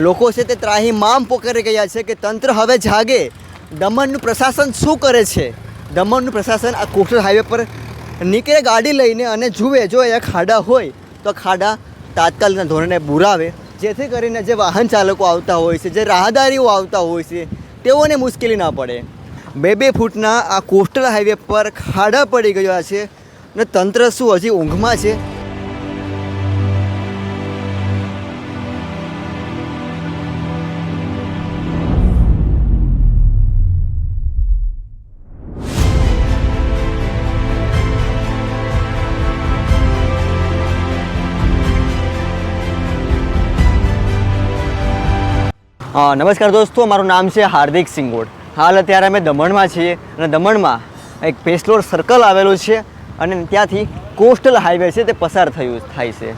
લોકો છે તે ત્રાહીમામ પોકારી ગયા છે કે તંત્ર હવે જાગે. દમણનું પ્રશાસન શું કરે છે? દમણનું પ્રશાસન આ કોસ્ટલ હાઈવે પર નીકળે ગાડી લઈને અને જુએ જો અહીંયા ખાડા હોય તો ખાડા તાત્કાલિકના ધોરણે બુરાવે. જેથી કરીને જે વાહન ચાલકો આવતા હોય છે, જે રાહદારીઓ આવતા હોય છે, તેઓને મુશ્કેલી ના પડે. બે બે ફૂટના આ કોસ્ટલ હાઈવે પર ખાડા પડી ગયા છે અને તંત્ર શું હજી ઊંઘમાં છે? નમસ્કાર દોસ્તો, મારું નામ છે હાર્દિક સિંગોડ. હાલ અત્યારે અમે દમણમાં છીએ અને દમણમાં એક પેસ્લોર સર્કલ આવેલું છે અને ત્યાંથી કોસ્ટલ હાઈવે છે તે પસાર થયું, થાય છે.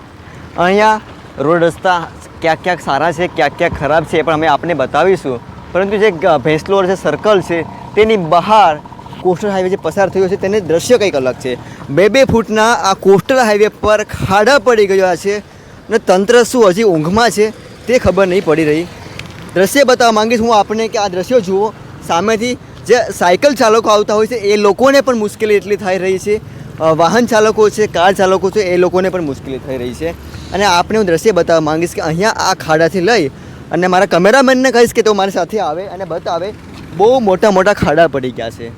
અહીંયા રોડ રસ્તા ક્યાંક ક્યાંક સારા છે, ક્યાંક ક્યાંક ખરાબ છે એ પણ અમે આપને બતાવીશું. પરંતુ જે ભેંસલોર છે, સર્કલ છે, તેની બહાર કોસ્ટલ હાઈવે જે પસાર થયો છે તેને દ્રશ્ય કંઈક અલગ છે. બે બે ફૂટના આ કોસ્ટલ હાઈવે પર ખાડા પડી ગયા છે અને તંત્ર શું હજી ઊંઘમાં છે તે ખબર નહીં પડી રહી. દ્રશ્ય બતાવવા માંગીશ, હું આપને કે આ દ્રશ્યો જુઓ. સામેથી જે સાયકલ ચાલકો આવતા હોય છે, એ લોકોને પણ મુશ્કેલી એટલી થઈ રહી છે. વાહન ચાલકો છે, કાર ચાલકો છે, એ લોકોને પણ મુશ્કેલી થઈ રહી છે. અને આપને હું દ્રશ્ય બતાવવા માંગીશ કે અહીંયા આ ખાડાથી લઈ અને મારા કેમેરામેનને કહીશ કે તેઓ મારી સાથે આવે અને બતાવે, બહુ મોટા મોટા ખાડા પડી ગયા છે.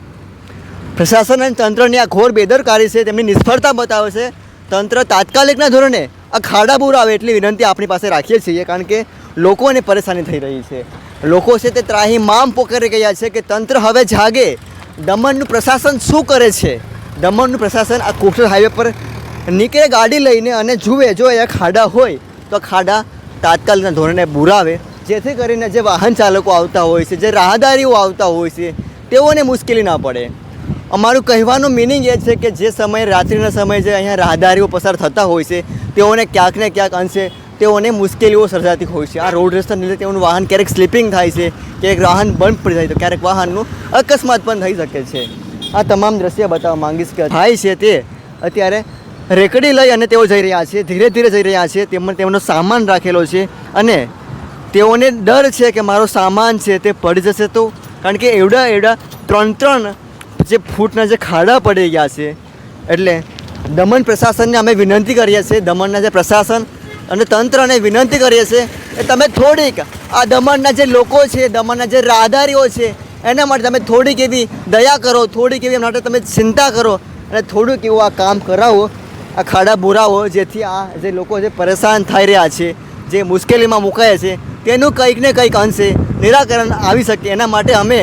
પ્રશાસન અને તંત્રની આ ઘોર બેદરકારી છે, તેમની નિષ્ફળતા બતાવે છે. તંત્ર તાત્કાલિકના ધોરણે આ ખાડા પૂરા આવે એટલી વિનંતી આપણી પાસે રાખીએ છીએ, કારણ કે લોકોને પરેશાની થઈ રહી છે. લોકો છે તે ત્રાહીમામ પોકારી ગયા છે કે તંત્ર હવે જાગે. દમણનું પ્રશાસન શું કરે છે? દમણનું પ્રશાસન આ કોસ્ટલ હાઈવે પર નીકળે ગાડી લઈને અને જુએ, જો અહીંયા ખાડા હોય તો ખાડા તાત્કાલિકના ધોરણે બુરાવે. જેથી કરીને જે વાહન ચાલકો આવતા હોય છે, જે રાહદારીઓ આવતા હોય છે, તેઓને મુશ્કેલી ના પડે. અમારું કહેવાનું મિનિંગ એ છે કે જે સમયે, રાત્રિના સમયે જે અહીંયા રાહદારીઓ પસાર થતા હોય છે, તેઓને ક્યાંક ને ક્યાંક અંશે તેઓને મુશ્કેલીઓ સર્જાતી હોય છે. આ રોડ રસ્તાને લીધે તેઓનું વાહન ક્યારેક સ્લીપિંગ થાય છે, ક્યારેક વાહન બંધ પડી જાય તો ક્યારેક વાહનનું અકસ્માત પણ થઈ શકે છે. આ તમામ દ્રશ્ય બતાવવા માંગીશ કે થાય છે તે અત્યારે રેકડી લઈ અને તેઓ જઈ રહ્યા છે, ધીરે ધીરે જઈ રહ્યા છે. તેમાં તેમનો સામાન રાખેલો છે અને તેઓને ડર છે કે મારો સામાન છે તે પડી જશે તો? કારણ કે એવડા એવડા ત્રણ ત્રણ જે ફૂટના જે ખાડા પડી ગયા છે. એટલે દમણ પ્રશાસનને અમે વિનંતી કરીએ છીએ, દમણના જે પ્રશાસન અને તંત્રને વિનંતી કરીએ છીએ કે તમે થોડીક આ દમણના જે લોકો છે, દમણના જે રાહદારીઓ છે, એના માટે તમે થોડીક એવી દયા કરો, થોડીક એવી માટે તમે ચિંતા કરો અને થોડુંક એવું આ કામ કરાવો, આ ખાડા બુરાવો, જેથી આ જે લોકો જે પરેશાન થઈ રહ્યા છે, જે મુશ્કેલીમાં મુકાયા છે, તેનું કંઈક ને કંઈક અંશે નિરાકરણ આવી શકે. એના માટે અમે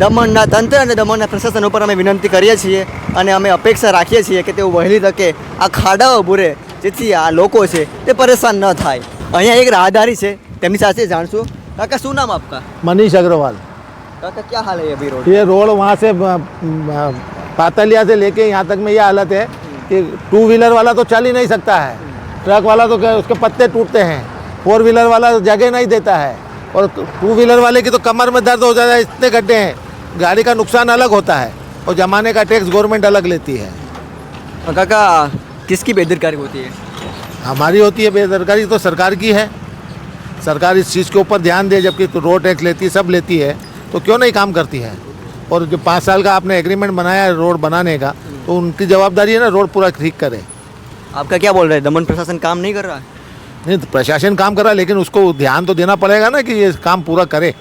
દમણના તંત્ર અને દમણના પ્રશાસન ઉપર અમે વિનંતી કરીએ છીએ અને અમે અપેક્ષા રાખીએ છીએ કે તેઓ વહેલી તકે આ ખાડાઓ બુરે જેથી આ લોકો છે તે પરેશાન ન થાય અહીંયા એક રાહદારી છે તેમની સાથે જાણશું કાકા શું નામ આપકા मनीष अग्रवाल काका क्या हाल है ये अभी रोड ये रोड वहाँ से अ, अ, पातलिया से लेके यहाँ तक में ये हालत है कि टू व्हीलर वाला तो चल ही नहीं सकता है ट्रक वाला तो क्या उसके पत्ते टूटते हैं फोर व्हीलर वाला जगह नहीं देता है और टू व्हीलर वाले की तो कमर में दर्द हो जाता है इतने गड्ढे हैं गाड़ी का नुकसान अलग होता है और जमाने का टैक्स गवर्नमेंट अलग लेती है काका किसकी बेदरकारी होती है? हमारी होती है बेदरकारी तो सरकार की है। सरकार इस चीज़ के ऊपर ध्यान दे जबकि रोड टैक्स लेती है सब लेती है तो क्यों नहीं काम करती है? और जो पाँच साल का आपने एग्रीमेंट बनाया है रोड बनाने का तो उनकी जवाबदारी है ना रोड पूरा ठीक करे। आपका क्या बोल रहे हैं? दमन प्रशासन काम नहीं कर रहा है? नहीं तो प्रशासन काम कर रहा है लेकिन उसको ध्यान तो देना पड़ेगा ना कि ये काम पूरा करे।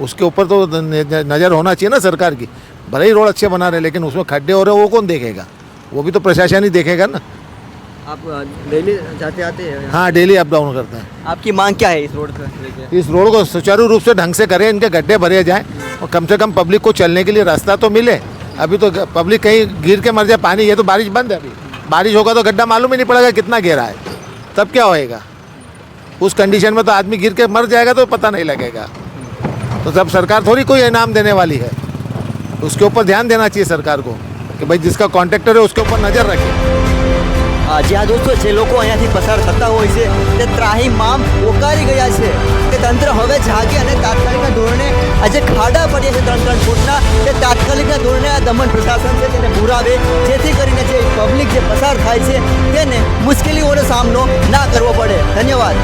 उसके ऊपर तो नज़र होना चाहिए ना सरकार की। भले ही रोड अच्छे बना रहे लेकिन उसमें खड्डे हो रहे हैं वो कौन देखेगा? वो भी तो प्रशासन ही देखेगा ना। आप डेली जाते आते हैं? हाँ डेली अप डाउन करते हैं। आपकी मांग क्या है इस रोड का इस रोड को सुचारू रूप से ढंग से करें इनके गड्ढे भरे जाएँ और कम से कम पब्लिक को चलने के लिए रास्ता तो मिले। अभी तो पब्लिक कहीं गिर के मर जाए पानी ये तो बारिश बंद है अभी। बारिश होगा तो गड्ढा मालूम ही नहीं पड़ेगा कितना गहरा है। तब क्या होएगा? उस कंडीशन में तो आदमी गिर के मर जाएगा तो पता नहीं लगेगा। तो तब सरकार थोड़ी कोई इनाम देने वाली है उसके ऊपर ध्यान देना चाहिए सरकार को। કે ભાઈ જિસકા કોન્ટ્રેક્ટર ઉસકે ઉપર નજર રખે જે આ દોસ્તો જે લોકો અહીંયાથી પસાર થતા હોય છે તે ત્રાહી મામ પોકારી ગયા છે તે તંત્ર હવે જાગી અને તાત્કાલિક ધોરણે આજે ખાડા પડ્યા છે ત્રણ ત્રણ ફૂટના તે તાત્કાલિકના ધોરણે આ દમન પ્રશાસન છે તેને પુરાવે જેથી કરીને જે પબ્લિક જે પસાર થાય છે તેને મુશ્કેલીઓનો સામનો ના કરવો પડે ધન્યવાદ